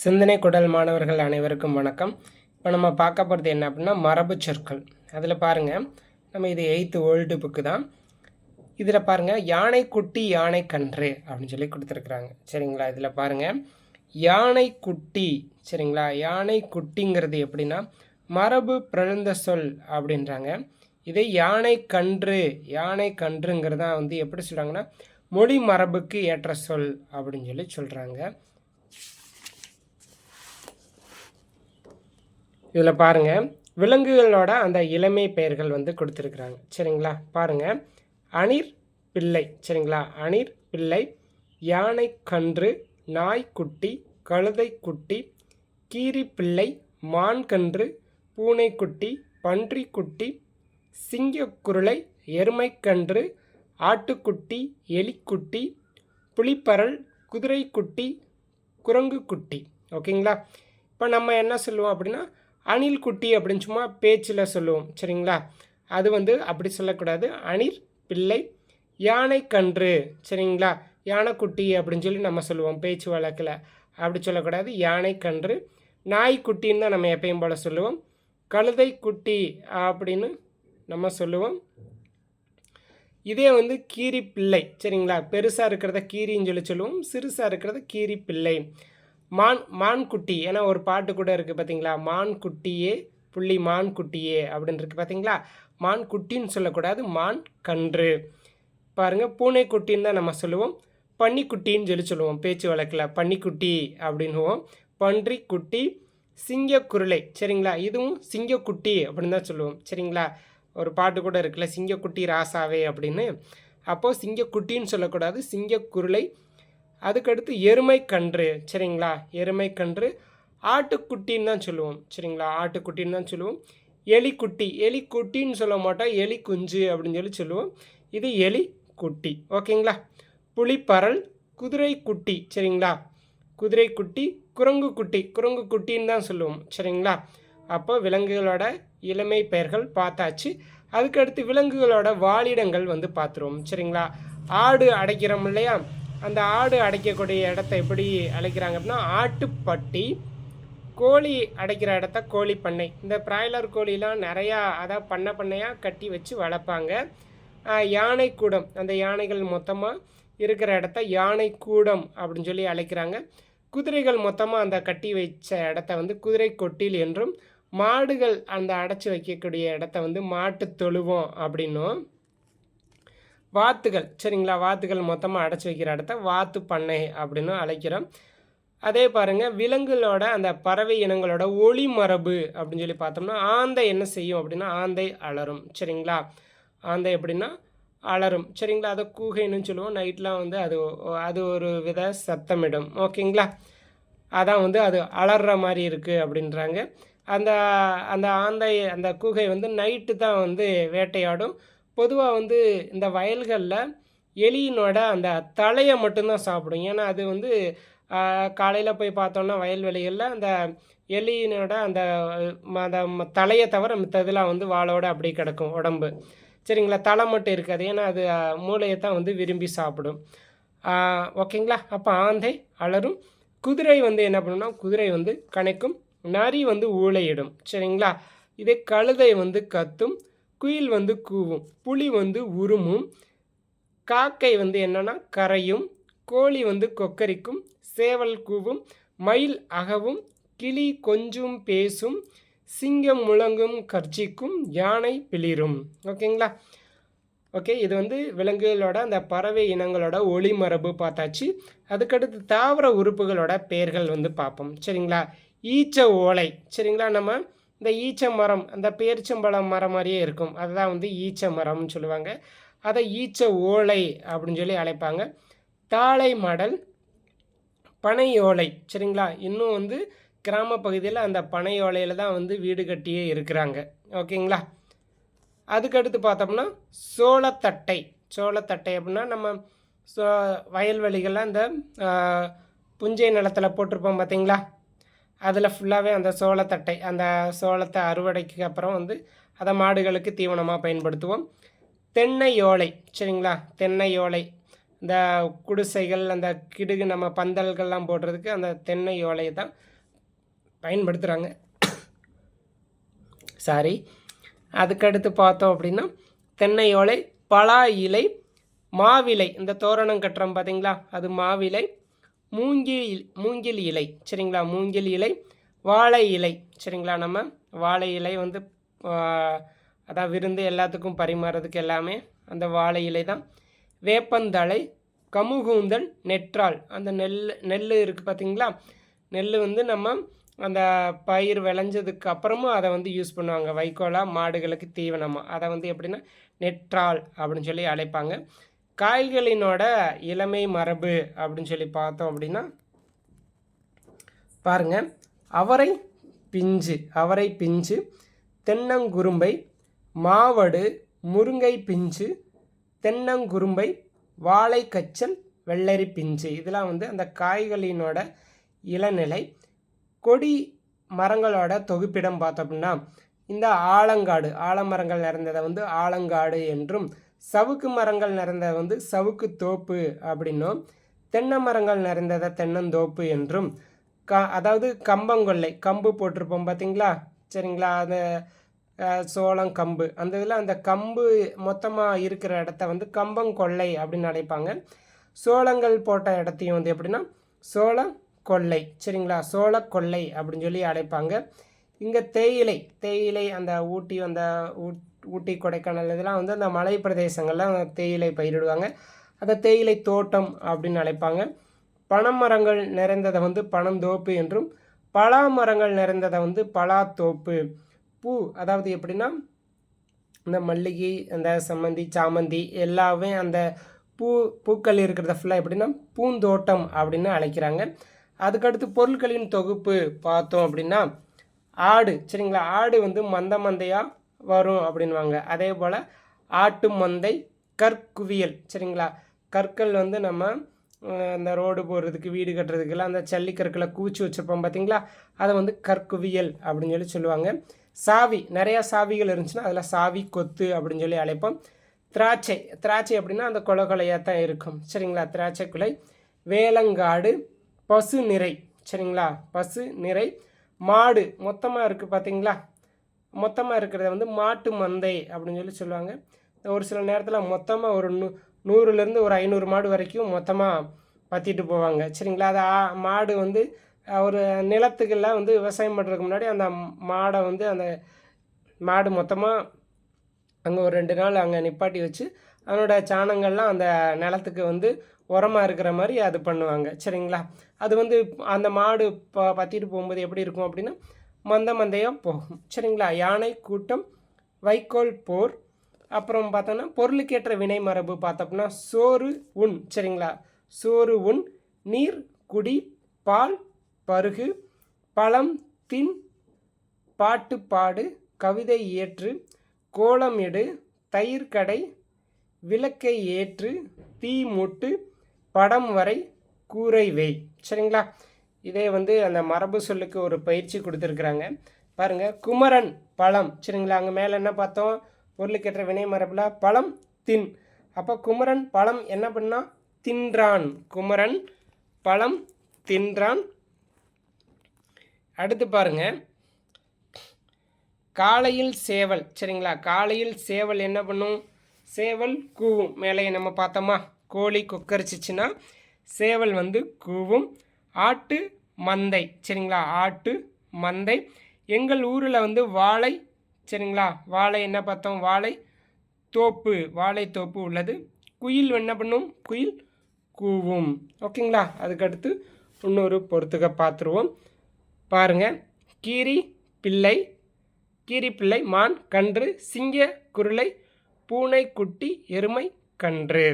சிந்தனை குடல் மாணவர்கள் அனைவருக்கும் வணக்கம். இப்போ நம்ம பார்க்க போகிறது என்ன அப்படின்னா மரபு சொற்கள். அதில் பாருங்கள் நம்ம இது எயித்து ஓல்டு புக்கு தான். இதில் பாருங்கள் யானை குட்டி யானை கன்று அப்படின்னு சொல்லி கொடுத்துருக்குறாங்க. சரிங்களா? இதில் பாருங்கள் யானை குட்டி சரிங்களா? யானை குட்டிங்கிறது எப்படின்னா மரபு பிறந்த சொல் அப்படின்றாங்க. இதே யானை கன்று யானை கன்றுங்கிறது தான் வந்து எப்படி சொல்கிறாங்கன்னா மொழி மரபுக்கு ஏற்ற சொல் அப்படின்னு சொல்லி சொல்கிறாங்க இதில் பாருங்கள் விலங்குகளோட அந்த இளமை பெயர்கள் வந்து கொடுத்துருக்குறாங்க. சரிங்களா? பாருங்கள் அணிர் பிள்ளை. சரிங்களா? அணிர் பிள்ளை யானை கன்று நாய்க்குட்டி கழுதைக்குட்டி கீரி பிள்ளை மான்கன்று பூனைக்குட்டி பன்றிக்குட்டி சிங்கக்குருளை எருமைக்கன்று ஆட்டுக்குட்டி எலிக்குட்டி புலிப்பரல் குதிரைக்குட்டி குரங்குக்குட்டி ஓகேங்களா? இப்போ நம்ம என்ன சொல்லுவோம் அப்படின்னா அணில் குட்டி அப்படின்னு சும்மா பேச்சில் சொல்லுவோம் சரிங்களா? அது வந்து அப்படி சொல்லக்கூடாது. அணில் பிள்ளை யானை கன்று சரிங்களா? யானைக்குட்டி அப்படின்னு சொல்லி நம்ம சொல்லுவோம் பேச்சு வழக்கில். அப்படி சொல்லக்கூடாது. யானை கன்று நாய்க்குட்டின்னு தான் நம்ம எப்பயும் போல் சொல்லுவோம். கழுதை குட்டி அப்படின்னு நம்ம சொல்லுவோம். இதே வந்து கீரி பிள்ளை சரிங்களா? பெருசாக இருக்கிறத கீரின்னு சொல்லி சொல்லுவோம். சிறுசாக இருக்கிறத கீரி பிள்ளை மான் மான் குட்டி ஏன்னா ஒரு பாட்டு கூட இருக்குது பார்த்தீங்களா மான் குட்டியே புள்ளி மான் குட்டியே அப்படின்னு இருக்குது பார்த்தீங்களா மான் குட்டின்னு சொல்லக்கூடாது மான் கன்று பாருங்கள் பூனைக்குட்டின்னு தான் நம்ம சொல்லுவோம். பன்னிக்குட்டின்னு சொல்லி சொல்லுவோம் பேச்சு வழக்கில். பன்னிக்குட்டி அப்படின்னுவோம். பன்றி குட்டி சிங்கக்குருளை. சரிங்களா? இதுவும் சிங்கக்குட்டி அப்படின்னு தான் சொல்லுவோம். சரிங்களா? ஒரு பாட்டு கூட இருக்குல்ல சிங்கக்குட்டி ராசாவே அப்படின்னு. அப்போது சிங்கக்குட்டின்னு சொல்லக்கூடாது சிங்கக்குருளை அதுக்கடுத்து எருமை கன்று சரிங்களா? எருமை கன்று ஆட்டுக்குட்டின்னு தான் சொல்லுவோம் சரிங்களா? ஆட்டுக்குட்டின்னு தான் சொல்லுவோம். எலிக்குட்டி எலிக்குட்டின்னு சொல்ல மாட்டோம் எலி குஞ்சு அப்படின்னு சொல்லி சொல்லுவோம். இது எலி குட்டி ஓகேங்களா? புளிப்பரல் குதிரை குட்டி சரிங்களா? குதிரை குட்டி குரங்கு குட்டி குரங்கு குட்டின்னு தான் சொல்லுவோம் சரிங்களா? அப்போ விலங்குகளோட இளமை பெயர்கள் பார்த்தாச்சு. அதுக்கடுத்து விலங்குகளோட வாழிடங்கள் வந்து பார்த்துருவோம் சரிங்களா? ஆடு அடைக்கிறோம் இல்லையா? அந்த ஆடு அடைக்கக்கூடிய இடத்த எப்படி அழைக்கிறாங்க அப்படின்னா ஆட்டுப்பட்டி கோழி அடைக்கிற இடத்த கோழி பண்ணை. இந்த பிராய்லர் கோழிலாம் நிறையா அதாவது பண்ணை பண்ணையாக கட்டி வச்சு வளர்ப்பாங்க. யானை கூடம் அந்த யானைகள் மொத்தமாக இருக்கிற இடத்த யானை கூடம் அப்படின்னு சொல்லி அழைக்கிறாங்க. குதிரைகள் மொத்தமாக அந்த கட்டி வச்ச இடத்த வந்து குதிரை கொட்டில் என்றும் மாடுகள் அந்த அடைச்சி வைக்கக்கூடிய இடத்த வந்து மாட்டு தொழுவோம் அப்படின்னும். வாத்துகள் சரிங்களா? வாத்துகள் மொத்தமாக அடைச்சி வைக்கிற இடத்த வாத்து பண்ணை அப்படின்னு அழைக்கிறோம். அதே பாருங்கள் விலங்குகளோட அந்த பறவை இனங்களோட ஒளி மரபு அப்படின்னு சொல்லி பார்த்தோம்னா ஆந்தை என்ன செய்யும் அப்படின்னா ஆந்தை அலரும் சரிங்களா? ஆந்தை எப்படின்னா அலரும் சரிங்களா? அதை கூகைன்னு சொல்லுவோம். நைட்லாம் வந்து அது அது ஒரு வித சத்தமிடும். ஓகேங்களா? அதான் வந்து அது அலற மாதிரி இருக்குது அப்படின்றாங்க. அந்த அந்த ஆந்தை அந்த கூகை வந்து நைட்டு தான் வந்து வேட்டையாடும். பொதுவாக வந்து இந்த வயல்களில் எலியினோட அந்த தலையை மட்டும்தான் சாப்பிடும். ஏன்னா அது வந்து காலையில் போய் பார்த்தோன்னா வயல்வெளிகளில் அந்த எலியினோட அந்த அந்த தலையை தவிர மித்ததெல்லாம் வந்து வாழோட அப்படி கிடக்கும் உடம்பு. சரிங்களா? தலை மட்டும் இருக்காது. ஏன்னா அது மூளையை தான் வந்து விரும்பி சாப்பிடும். ஓகேங்களா? அப்போ ஆந்தை அலரும். குதிரை வந்து என்ன பண்ணுன்னா குதிரை வந்து கணைக்கும் நரி வந்து ஊழையிடும் சரிங்களா? இதே கழுதை வந்து கத்தும். குயில் வந்து கூவும் புலி வந்து உருமும் காக்கை வந்து என்னென்னா கரையும் கோழி வந்து கொக்கரிக்கும் சேவல் கூவும் மயில் அகவும் கிளி கொஞ்சும் பேசும் சிங்கம் முழங்கும் கர்ச்சிக்கும் யானை பிளிரும். ஓகேங்களா? ஓகே இது வந்து விலங்குகளோட அந்த பறவை இனங்களோட ஒளி மரபு பார்த்தாச்சு. அதுக்கடுத்து தாவர உறுப்புகளோட பெயர்கள் வந்து பார்ப்போம். சரிங்களா? ஈச்ச ஓலை. சரிங்களா? நம்ம இந்த ஈச்ச மரம் அந்த பேரிச்சம்பழம் மரம் மாதிரியே இருக்கும். அதுதான் வந்து ஈச்ச மரம்னு சொல்லுவாங்க. அதை ஈச்ச ஓலை அப்படின்னு சொல்லி அழைப்பாங்க. தாளை மடல் பனை ஓலை சரிங்களா? இன்னும் வந்து கிராம பகுதியில் அந்த பனை ஓலையில் தான் வந்து வீடு கட்டியே இருக்கிறாங்க. ஓகேங்களா? அதுக்கடுத்து பார்த்தோம்னா சோளத்தட்டை. சோளத்தட்டை அப்படின்னா நம்ம சோ வயல்வெளிகளில் அந்த புஞ்சை நிலத்தில் போட்டிருப்போம் பார்த்தீங்களா? அதில் ஃபுல்லாகவே அந்த சோளத்தட்டை அந்த சோளத்தை அறுவடைக்கு அப்புறம் வந்து அதை மாடுகளுக்கு தீவனமாக பயன்படுத்துவோம். தென்னை ஓலை சரிங்களா? தென்னை ஓலை. இந்த குடிசைகள் அந்த கிடுகு நம்ம பந்தல்கள்லாம் போடுறதுக்கு அந்த தென்னை ஓலையை தான் பயன்படுத்துகிறாங்க சாரி அதுக்கடுத்து பார்த்தோம் அப்படின்னா தென்னை ஓலை பலா இலை மாவிலை. இந்த தோரணம் கட்டுறோம் பார்த்தீங்களா அது மாவிலை. மூங்கில் மூங்கில் இலை சரிங்களா? மூங்கில் இலை வாழை இலை சரிங்களா? நம்ம வாழை இலை வந்து அதான் விருந்து எல்லாத்துக்கும் பரிமாறதுக்கு எல்லாமே அந்த வாழை இலை தான். வேப்பந்தழை கமுகூந்தல் நெற்றால் அந்த நெல் நெல் இருக்குது பார்த்தீங்களா நெல் வந்து நம்ம அந்த பயிர் விளைஞ்சதுக்கு அப்புறமும் அதை வந்து யூஸ் பண்ணுவாங்க. வைக்கோலாக மாடுகளுக்கு தீவனமாக அதை வந்து எப்படின்னா நெற்றால் அப்படின்னு சொல்லி அழைப்பாங்க. காய்களினோட இளமை மரபு அப்படின்னு சொல்லி பார்த்தோம் அப்படின்னா பாருங்கள் அவரை பிஞ்சு அவரை பிஞ்சு தென்னங்குரும்பை மாவடு முருங்கை பிஞ்சு தென்னங்குரும்பை வாழைக்கச்சல் வெள்ளரி பிஞ்சு. இதெல்லாம் வந்து அந்த காய்களினோட இளநிலை. கொடி மரங்களோட தொகுப்பிடம் பார்த்தோம் அப்படின்னா இந்த ஆலங்காடு ஆலமரங்கள் நிறைந்ததை வந்து ஆலங்காடு என்றும் சவுக்கு மரங்கள் நிறைந்த வந்து சவுக்கு தோப்பு அப்படின்னும். தென்னை மரங்கள் நிறைந்ததை தென்னந்தோப்பு என்றும். க அதாவது கம்பங்கொல்லை கம்பு போட்டிருப்போம் பார்த்தீங்களா? சரிங்களா? அந்த சோளம் கம்பு. அந்த இதில் அந்த கம்பு மொத்தமாக இருக்கிற இடத்த வந்து கம்பங்கொல்லை அப்படின்னு அழைப்பாங்க. சோளங்கள் போட்ட இடத்தையும் வந்து எப்படின்னா சோள கொல்லை சரிங்களா? சோள கொள்ளை அப்படின்னு சொல்லி அழைப்பாங்க. இங்கே தேயிலை தேயிலை அந்த ஊட்டி அந்த ஊட்டி கொடைக்கானல் இதெல்லாம் வந்து அந்த மலை பிரதேசங்களில் தேயிலை பயிரிடுவாங்க. அதை தேயிலை தோட்டம் அப்படின்னு அழைப்பாங்க. பனைமரங்கள் நிறைந்ததை வந்து பனந்தோப்பு என்றும் பலா மரங்கள் நிறைந்ததை வந்து பலாத்தோப்பு பூ அதாவது எப்படின்னா இந்த மல்லிகை அந்த சம்மந்தி சாமந்தி எல்லாமே அந்த பூ பூக்கள் இருக்கிறத ஃபுல்லாக எப்படின்னா பூந்தோட்டம் அப்படின்னு அழைக்கிறாங்க. அதுக்கடுத்து பொருட்களின் தொகுப்பு பார்த்தோம் அப்படின்னா ஆடு சரிங்களா? ஆடு வந்து மந்த மந்தையாக வரும் அப்படின்வாங்க அதே போல் ஆட்டு மந்தை கற்குவியல் சரிங்களா? கற்கள் வந்து நம்ம அந்த ரோடு போடுறதுக்கு வீடு கட்டுறதுக்கெல்லாம் அந்த ஜல்லிக்கற்களை குவிச்சு வச்சுருப்போம் பார்த்தீங்களா அதை வந்து கற்குவியல் அப்படின்னு சொல்லி சொல்லுவாங்க. சாவி நிறையா சாவிகள் இருந்துச்சுன்னா அதில் சாவி கொத்து அப்படின்னு சொல்லி அழைப்போம். திராட்சை திராட்சை அப்படின்னா அந்த கொலை கொலையாக தான் இருக்கும் சரிங்களா? திராட்சை குலை. வேலங்காடு பசு நிறை சரிங்களா? பசு நிறை மாடு மொத்தமாக இருக்குது பார்த்தீங்களா மொத்தமாக இருக்கிறத வந்து மாட்டு மந்தை அப்படின்னு சொல்லி சொல்லுவாங்க. ஒரு சில நேரத்தில் மொத்தமாக ஒரு நூ நூறுலேருந்து ஒரு ஐநூறு மாடு வரைக்கும் மொத்தமாக பற்றிட்டு போவாங்க. சரிங்களா? அது மாடு வந்து ஒரு நிலத்துக்கெல்லாம் வந்து விவசாயம் பண்ணுறதுக்கு முன்னாடி அந்த மாடை வந்து அந்த மாடு மொத்தமாக அங்கே ஒரு ரெண்டு நாள் அங்கே நிப்பாட்டி வச்சு அதனோட சாணங்கள்லாம் அந்த நிலத்துக்கு வந்து உரமாக இருக்கிற மாதிரி அது பண்ணுவாங்க. சரிங்களா? அது வந்து அந்த மாடு ப பற்றிட்டு போகும்போது எப்படி இருக்கும் அப்படின்னா மந்த மந்தையாக போகும். சரிங்களா? யானை கூட்டம் வைக்கோல் போர். அப்புறம் பார்த்தோன்னா பொருளுக்கேற்ற வினை மரபு பார்த்தோம்னா சோறு உண். சரிங்களா? சோறு உண் நீர் குடி பால் பருகு பழம் தின் பாட்டு பாடு கவிதை ஏற்று கோலம் எடு தயிர் கடை விளக்கை ஏற்று தீ மூட்டு படம் வரை கூரை வை. சரிங்களா? இதே வந்து அந்த மரபு சொல்லுக்கு ஒரு பயிற்சி கொடுத்துருக்குறாங்க. பாருங்கள் குமரன் பழம். சரிங்களா அங்கே மேலே என்ன பார்த்தோம்? பொருளுக்கேற்ற வினை மரபில் பழம் தின். அப்போ குமரன் பழம் என்ன பண்ணால் தின்றான். குமரன் பழம் தின்றான். அடுத்து பாருங்க காலையில் சேவல். சரிங்களா காலையில் சேவல் என்ன பண்ணும்? சேவல் கூவும். மேலேயே நம்ம பார்த்தோமா? கோழி கொக்கரிச்சிச்சுன்னா சேவல் வந்து கூவும். ஆட்டு மந்தை சரிங்களா? ஆட்டு மந்தை. எங்கள் ஊரில் வந்து வாழை சரிங்களா? வாழை என்ன பார்த்தோம்? வாழை தோப்பு வாழை தோப்பு உள்ளது. குயில் என்ன பண்ணும்? குயில் கூவும். ஓகேங்களா? அதுக்கடுத்து இன்னொரு பொறுத்துக்க பார்த்துருவோம் பாருங்கள் கீரி பிள்ளை கீரி பிள்ளை மான் கன்று சிங்க குருளை பூனை குட்டி எருமை கன்று.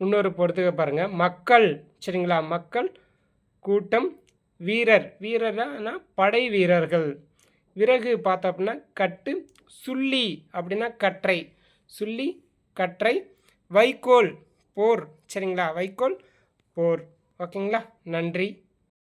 இன்னொரு பொறுத்துக்க பாருங்கள் மக்கள் சரிங்களா? மக்கள் கூட்டம் வீரர். வீரர்னா படை வீரர்கள். விறகு பார்த்தோம்னா கட்டு சுள்ளி அப்படின்னா கற்றை. சுள்ளி கற்றை வைக்கோல் போர். சரிங்களா? வைக்கோல் போர். ஓகேங்களா? நன்றி.